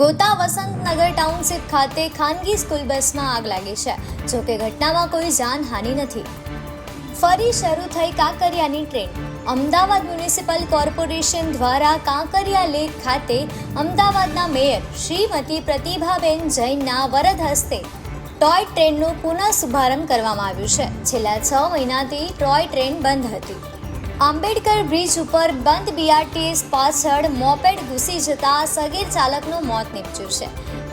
ગોતા વસંતનગર township ખાતે ખાનગી school બસમાં આગ લાગી છે. જોકે ઘટનામાં કોઈ જાનહાનિ નથી. ફરી શરૂ થઈ કાંકરિયાની ટ્રેન. અમદાવાદ મ્યુનિસિપલ કોર્પોરેશન દ્વારા કાંકરિયા લેક ખાતે અમદાવાદના મેયર શ્રીમતી પ્રતિભાબેન જૈનના વરદ હસ્તે ટોય ટ્રેનનું પુનઃ શુભારંભ કરવામાં આવ્યું છે. છેલ્લા છ મહિનાથી ટોય ટ્રેન બંધ હતી. આંબેડકર બ્રિજ ઉપર બંધ બીઆરટીએસ પાછળ મોપેડ ઘૂસી જતા સગીર ચાલકનું મોત નીપજ્યું છે.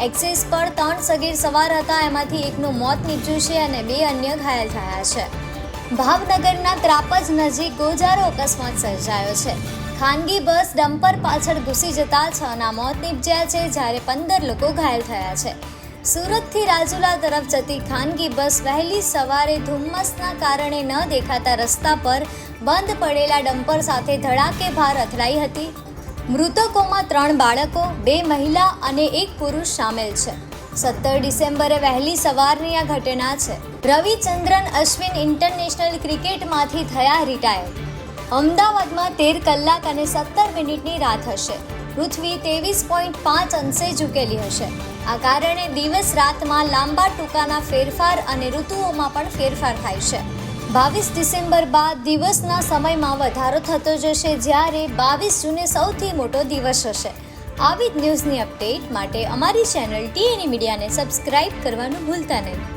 એક્સિસ પર ત્રણ સગીર સવાર હતા, એમાંથી એકનું મોત નીપજ્યું છે અને બે અન્ય ઘાયલ થયા છે. ભાવનગરના ત્રાપજ નજીક ગોજારો અકસ્માત સર્જાયો છે. ખાનગી બસ ડમ્પર પાછળ ઘૂસી જતા છના મોત નીપજ્યા છે, જ્યારે પંદર લોકો ઘાયલ થયા છે. સુરતથી રાજુલા તરફ જતી ખાનગી બસ વહેલી સવારે ધુમ્મસના કારણે ન દેખાતા રસ્તા પર બંધ પડેલા ડમ્પર સાથે ધડાકેભાર અથડાઈ હતી. મૃતકોમાં ત્રણ બાળકો, બે મહિલા અને એક પુરુષ સામેલ છે. સત્તર ડિસેમ્બરે વહેલી સવારની આ ઘટના છે. રવિચંદ્રન અશ્વિન ઇન્ટરનેશનલ ક્રિકેટમાંથી થયા રિટાયર અમદાવાદમાં તેર કલાક અને સત્તર મિનિટની રાત હશે. પૃથ્વી ત્રેવીસ પોઈન્ટ પાંચ અંશે ઝૂકેલી હશે. આ કારણે દિવસ રાતમાં લાંબા ટૂંકાના ફેરફાર અને ઋતુઓમાં પણ ફેરફાર થાય છે. બાવીસ ડિસેમ્બર બાદ દિવસના સમયમાં વધારો થતો જશે જ્યારે બાવીસ જૂને સૌથી મોટો દિવસ હશે. આવી જ ન્યૂઝની અપડેટ માટે અમારી ચેનલ ટીએની મીડિયાને સબસ્ક્રાઇબ કરવાનું ભૂલતા નહીં.